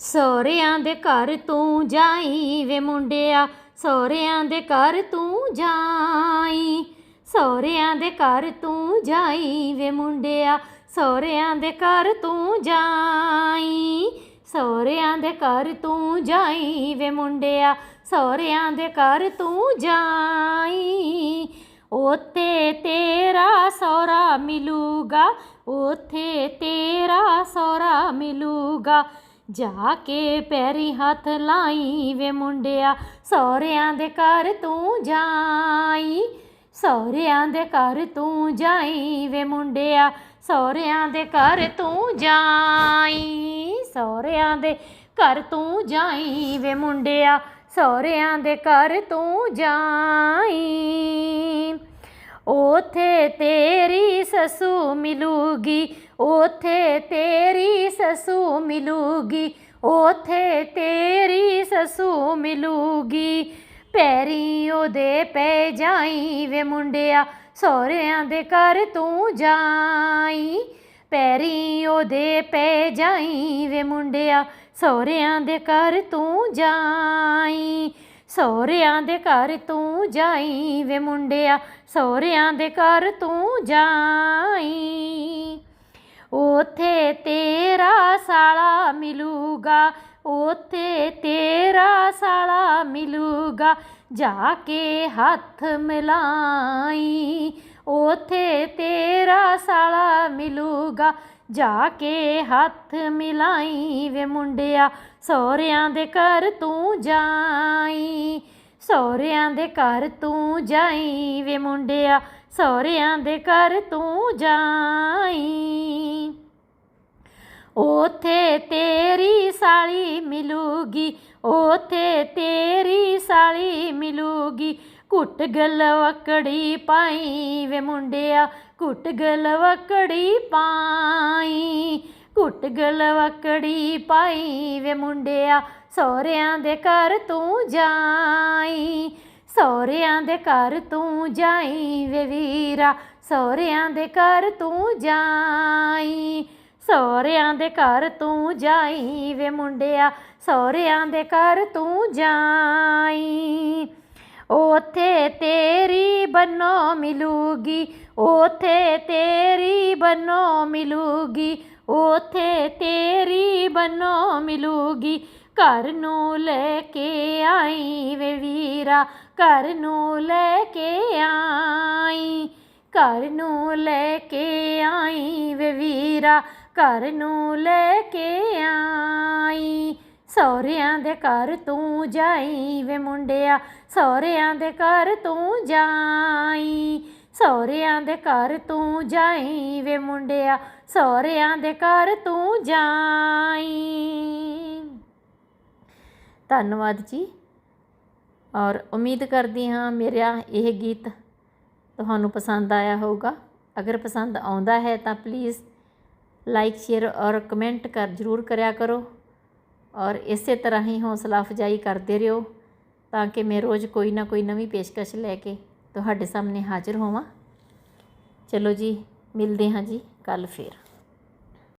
ਸਹੁਰਿਆਂ ਦੇ ਘਰ ਤੂੰ ਜਾਈ ਵੇ ਮੁੰਡਿਆ, ਸਹੁਰਿਆਂ ਦੇ ਘਰ ਤੂੰ ਜਾਈ। ਸਹੁਰਿਆਂ ਦੇ ਘਰ ਤੂੰ ਜਾਈ ਵੇ ਮੁੰਡਿਆ, ਸਹੁਰਿਆਂ ਦੇ ਘਰ ਤੂੰ ਜਾਈ। ਸਹੁਰਿਆਂ ਦੇ ਘਰ ਤੂੰ ਜਾਈ ਵੇ ਮੁੰਡਿਆ, ਸਹੁਰਿਆਂ ਦੇ ਘਰ ਤੂੰ ਜਾਈ। ਉੱਥੇ ਤੇਰਾ ਸਹੁਰਾ ਮਿਲੂਗਾ, ਉੱਥੇ ਤੇਰਾ ਸਹੁਰਾ ਮਿਲੂਗਾ। ਜਾ ਕੇ ਪੈਰੀ ਹੱਥ ਲਾਈ ਵੇ ਮੁੰਡਿਆ, ਸਹੁਰਿਆਂ ਦੇ ਘਰ ਤੂੰ ਜਾਈ, ਸਹੁਰਿਆਂ ਦੇ ਘਰ ਤੂੰ ਜਾਈ ਵੇ ਮੁੰਡਿਆ, ਸਹੁਰਿਆਂ ਦੇ ਘਰ ਤੂੰ ਜਾਈ, ਸਹੁਰਿਆਂ ਦੇ ਘਰ ਤੂੰ ਜਾਈ ਵੇ ਮੁੰਡਿਆ, ਸਹੁਰਿਆਂ ਦੇ ਘਰ ਤੂੰ ਜਾਈ। ਉਥੇ ਤੇਰੀ ਸਸੂ ਮਿਲੂਗੀ ਉਥੇ ਤੇਰੀ ਸਸੂ ਮਿਲੂਗੀ ਉਥੇ ਤੇਰੀ ਸਸੂ ਮਿਲੂਗੀ। ਪੈਰੀ ਉਹਦੇ ਪੈ ਜਾਈ ਵੇ ਮੁੰਡਿਆ, ਸਹੁਰਿਆਂ ਦੇ ਘਰ ਤੂੰ ਜਾਈ। ਪੈਰੀ ਉਹਦੇ ਪੈ ਜਾਈ ਵੇ ਮੁੰਡਿਆ, ਸਹੁਰਿਆਂ ਦੇ ਘਰ ਤੂੰ ਜਾਈ। ਸਹੁਰਿਆਂ ਦੇ ਘਰ ਤੂੰ ਜਾਈ ਵੇ ਮੁੰਡਿਆ, ਸਹੁਰਿਆਂ ਦੇ ਘਰ ਤੂੰ ਜਾਈ। ਉਥੇ ਤੇਰਾ ਸਾਲਾ ਮਿਲੂਗਾ, ਉਥੇ ਤੇਰਾ ਸਾਲਾ ਮਿਲੂਗਾ, ਜਾ ਕੇ ਹੱਥ ਮਿਲਾਈ। ਉਥੇ ਤੇਰਾ ਸਾਲਾ ਮਿਲੂਗਾ ਜਾ ਕੇ ਹੱਥ ਮਿਲਾਈ ਵੇ ਮੁੰਡਿਆ, ਸਹੁਰਿਆਂ ਦੇ ਘਰ ਤੂੰ ਜਾਈ, ਸਹੁਰਿਆਂ ਦੇ ਘਰ ਤੂੰ ਜਾਈ ਵੇ ਮੁੰਡਿਆ, ਸਹੁਰਿਆਂ ਦੇ ਘਰ ਤੂੰ ਜਾਈ। ਉਥੇ ਤੇਰੀ ਸਾਲੀ ਮਿਲੂਗੀ ਉਥੇ ਤੇਰੀ ਸਾਲੀ ਮਿਲੂਗੀ, ਘੁੱਟ ਗਲਵਕੜੀ ਪਾਈ ਵੇ ਮੁੰਡਿਆ, ਘੁੱਟ ਗਲਵਕੜੀ ਪਾ ਘੁੱਟ ਗਲਵਕੜੀ ਪਾਈ ਵੇ ਮੁੰਡਿਆ, ਸਹੁਰਿਆਂ ਦੇ ਘਰ ਤੂੰ ਜਾਈ, ਸਹੁਰਿਆਂ ਦੇ ਘਰ ਤੂੰ ਜਾਈ ਵੇ ਵੀਰਾ, ਸਹੁਰਿਆਂ ਦੇ ਘਰ ਤੂੰ ਜਾਈ, ਸਹੁਰਿਆਂ ਦੇ ਘਰ ਤੂੰ ਜਾਈ ਵੇ ਮੁੰਡਿਆ, ਸਹੁਰਿਆਂ ਦੇ ਘਰ ਤੂੰ ਜਾਈ। ਉਥੇ ਤੇਰੀ ਬੰਨੋ ਮਿਲੂਗੀ ਉਥੇ ਤੇਰੀ ਬੰਨੋ ਮਿਲੂਗੀ ਉਥੇ ਤੇਰੀ ਬੰਨੋ ਮਿਲੂਗੀ, ਘਰ ਨੂੰ ਲੈ ਕੇ ਆਈ ਵੇ ਵੀਰਾ, ਘਰ ਨੂੰ ਲੈ ਕੇ ਆਈ, ਘਰ ਨੂੰ ਲੈ ਕੇ ਆਈ ਵੇ ਵੀਰਾ, ਘਰ ਨੂੰ ਲੈ ਕੇ ਆਈ। ਸਹੁਰਿਆਂ ਦੇ ਘਰ ਤੂੰ ਜਾਈ ਵੇ ਮੁੰਡਿਆ, ਸਹੁਰਿਆਂ ਦੇ ਘਰ ਤੂੰ ਜਾਈ। ਸਹੁਰਿਆਂ ਦੇ ਘਰ ਤੂੰ ਜਾਈ ਵੇ ਮੁੰਡਿਆ, ਸਹੁਰਿਆਂ ਦੇ ਘਰ ਤੂੰ ਜਾਈ। ਧੰਨਵਾਦ ਜੀ। ਔਰ ਉਮੀਦ ਕਰਦੀ ਹਾਂ ਮੇਰਾ ਇਹ ਗੀਤ ਤੁਹਾਨੂੰ ਪਸੰਦ ਆਇਆ ਹੋਊਗਾ। ਅਗਰ ਪਸੰਦ ਆਉਂਦਾ ਹੈ ਤਾਂ ਪਲੀਜ਼ ਲਾਈਕ ਸ਼ੇਅਰ ਔਰ ਕਮੈਂਟ ਕਰ ਜ਼ਰੂਰ ਕਰਿਆ ਕਰੋ। ਔਰ ਇਸੇ ਤਰ੍ਹਾਂ ਹੀ ਹੌਸਲਾ ਅਫਜਾਈ ਕਰਦੇ ਰਹੋ ਤਾਂ ਕਿ ਮੈਂ ਰੋਜ਼ ਕੋਈ ਨਾ ਕੋਈ ਨਵੀਂ ਪੇਸ਼ਕਸ਼ ਲੈ ਕੇ ਤੁਹਾਡੇ ਸਾਹਮਣੇ ਹਾਜ਼ਰ ਹੋਵਾਂ। ਚਲੋ ਜੀ ਮਿਲਦੇ ਹਾਂ ਜੀ ਕੱਲ ਫੇਰ।